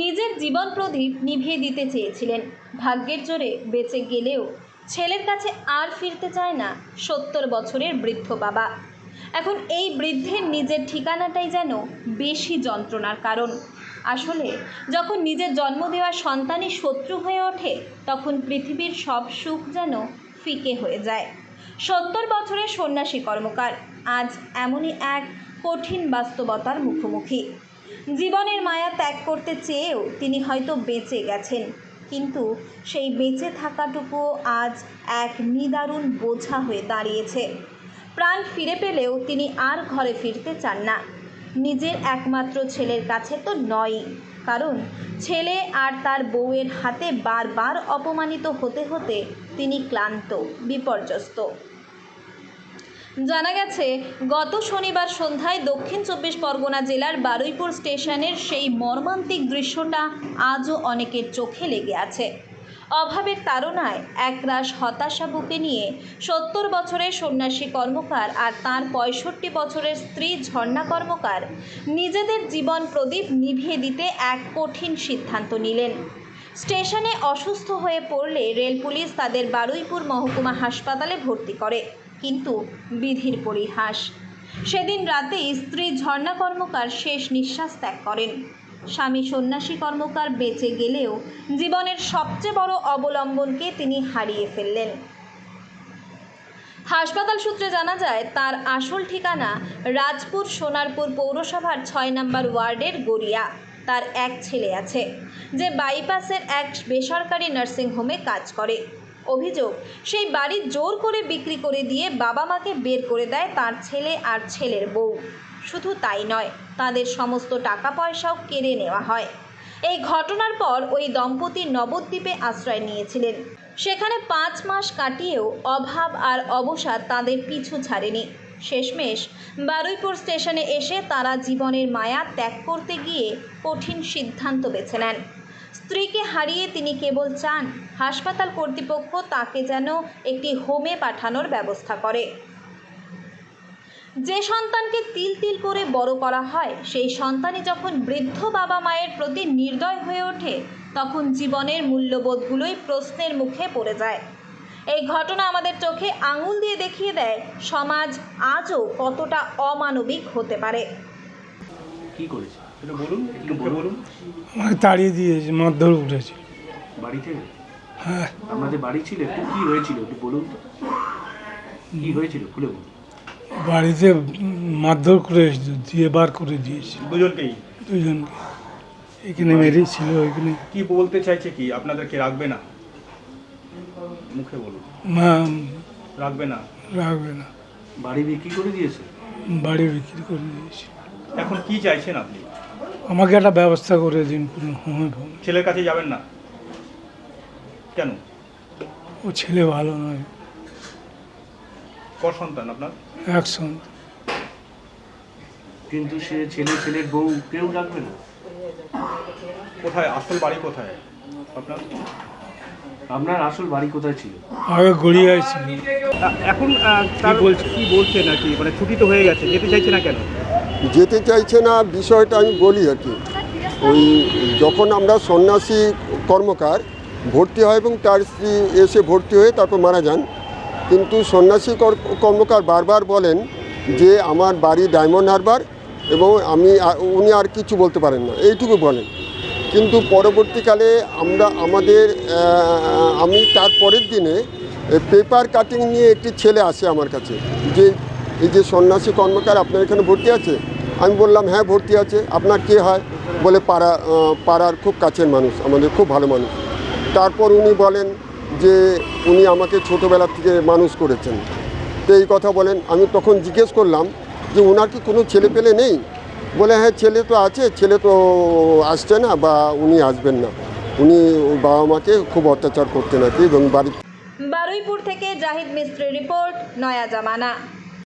নিজের জীবন প্রদীপ নিভিয়ে দিতে চেয়েছিলেন। ভাগ্যের জোরে বেঁচে গেলেও ছেলের কাছে আর ফিরতে চায় না সত্তর বছরের বৃদ্ধ বাবা। এখন এই বৃদ্ধের নিজের ঠিকানাটাই যেন বেশি যন্ত্রণার কারণ। আসলে যখন নিজের জন্ম দেওয়া সন্তানই শত্রু হয়ে ওঠে, তখন পৃথিবীর সব সুখ যেন ফিকে হয়ে যায়। সত্তর বছরের সন্ন্যাসী কর্মকার, আজ এমনই এক কঠিন বাস্তবতার মুখোমুখি। জীবনের মায়া ত্যাগ করতে চেয়েও তিনি হয়তো বেঁচে গেছেন। কিন্তু সেই বেঁচে থাকাটুকুও আজ এক নিদারুণ বোঝা হয়ে দাঁড়িয়েছে। প্রাণ ফিরে পেলেও তিনি আর ঘরে ফিরতে চান না। নিজের একমাত্র ছেলের কাছে তো নয়ই, কারণ ছেলে আর তার বউয়ের হাতে বারবার অপমানিত হতে হতে তিনি ক্লান্ত, বিপর্যস্ত। জানা গেছে, গত শনিবার সন্ধ্যায় দক্ষিণ চব্বিশ পরগনা জেলার বারুইপুর স্টেশনের সেই মর্মান্তিক দৃশ্যটা আজও অনেকের চোখে লেগে আছে। অভাবের তাড়নায় একরাশ হতাশা বুকে নিয়ে সত্তর বছরের সন্ন্যাসী কর্মকার আর তার পঁয়ষট্টি বছরের স্ত্রী ঝর্ণা কর্মকার নিজেদের জীবন প্রদীপ নিভিয়ে দিতে এক কঠিন সিদ্ধান্ত নিলেন। স্টেশনে অসুস্থ হয়ে পড়লে রেল পুলিশ তাদের বারুইপুর মহকুমা হাসপাতালে ভর্তি করে। কিন্তু বিধির পরিহাস। সেদিন রাতেই স্ত্রী ঝর্ণা কর্মকার শেষ নিঃশ্বাস ত্যাগ করেন। স্বামী সন্ন্যাসী কর্মকার বেঁচে গেলেও জীবনের সবচেয়ে বড় অবলম্বনকে তিনি হারিয়ে ফেললেন। হাসপাতাল সূত্রে জানা যায়, তার আসল ঠিকানা রাজপুর সোনারপুর পৌরসভার ছয় নম্বর ওয়ার্ডের গড়িয়া। তার এক ছেলে আছে, যে বাইপাসের এক বেসরকারি নার্সিংহোমে কাজ করে। অভিযোগ, সেই বাড়ি জোর করে বিক্রি করে দিয়ে বাবা মাকে বের করে দেয় তার ছেলে আর ছেলের বউ। শুধু তাই নয়, তাদের সমস্ত টাকা পয়সাও কেড়ে নেওয়া হয়। এই ঘটনার পর ওই দম্পতি নবদ্বীপে আশ্রয় নিয়েছিলেন। সেখানে পাঁচ মাস কাটিয়েও অভাব আর অবসাদ তাদের পিছু ছাড়েনি। শেষমেশ বারুইপুর স্টেশনে এসে তারা জীবনের মায়া ত্যাগ করতে গিয়ে কঠিন সিদ্ধান্ত বেছে নেন। স্ত্রীকে হারিয়ে তিনি কেবল চান, হাসপাতাল কর্তৃপক্ষ তাকে যেন একটি হোমে পাঠানোর ব্যবস্থা করে। যে সন্তানকে তিল তিল করে বড় করা হয়, সেই সন্তানই যখন বৃদ্ধ বাবা মায়ের প্রতি নির্দয় হয়ে ওঠে, তখন জীবনের মূল্যবোধগুলোই প্রশ্নের মুখে পড়ে যায়। এই ঘটনা আমাদের চোখে আঙুল দিয়ে দেখিয়ে দেয়, সমাজ আজও কতটা অমানবিক হতে পারে। কি করেছে? সেটা বলুন একটু বলুন। আমাকে তাড়িয়ে দিয়েছে মারধর উঠেছে। বাড়ি থেকে? হ্যাঁ। আপনাদের বাড়ি ছিল একটু। কি হয়েছিল একটু বলুন তো? কি হয়েছিল? খুলে বলুন। বাড়িতে মারধর করে দিয়ে বার করে দিয়েছে। দুজনকেই? দুজনকে। এখানে মেরেছিল ওইখানে। কি বলতে চাইছে কি? আপনাদেরকে রাখবে না? মুখে বলুন। মা রাখবে না? রাখবে না। বাড়ি বিক্রি করে দিয়েছে? বাড়ি বিক্রি করে দিয়েছে। এখন কি চাইছেন আপনি? আমাকে একটা ব্যবস্থা করে দিন কোনো হোমে ফোমে ছেলের কাছে যাবেন না? কেন? ও ছেলে ভালো নয়। কর সন্তান আপনার? একসঙ্গে কিন্তু সে ছেলে ছেলের বউ কেউ রাখবে না। কোথায়? আসল বাড়ি কোথায়? আপনার? আপনার আসল বাড়ি কোথায় ছিল? আগে গড়িয়ায় ছিল। এখন তার বলছে কি বলছেন আর কি মানে ছুটি তো হয়ে গেছে যেতে চাইছে না কেন? যেতে চাইছে না, বিষয়টা আমি বলি আর কি। ওই যখন আমরা সন্ন্যাসী কর্মকার, ভর্তি হয় এবং তার স্ত্রী এসে ভর্তি হয়ে তারপর মারা যান। কিন্তু সন্ন্যাসী কর- কর্মকার বারবার বলেন যে, আমার বাড়ি ডায়মন্ড হারবার এবং আমি উনি আর কিছু বলতে পারেন না। এইটুকু বলেন। কিন্তু পরবর্তীকালে আমরা, আমাদের আমি তার পরের দিনে পেপার কাটিং নিয়ে একটি ছেলে আসে আমার কাছে। যে, এই যে সন্ন্যাসী কর্মকার আপনার এখানে ভর্তি আছে? আমি বললাম হ্যাঁ ভর্তি আছে। আপনার কে হয়? বলে, পাড়া পাড়ার খুব কাছের মানুষ, আমাদের খুব ভালো মানুষ। তারপর উনি বলেন যে, উনি আমাকে ছোটোবেলা থেকে মানুষ করেছেন। তো এই কথা বলেন। আমি তখন জিজ্ঞেস করলাম যে ওনার কি কোনো ছেলে পেলে নেই? বলে হ্যাঁ ছেলে তো আছে, ছেলে তো আসছে না বা উনি আসবেন না। উনি বাবা মাকে খুব অত্যাচার করতেন আর কি এবং বাড়ি বারুইপুর থেকে জাহিদ মিস্ত্রির রিপোর্ট, নয়া জামানা।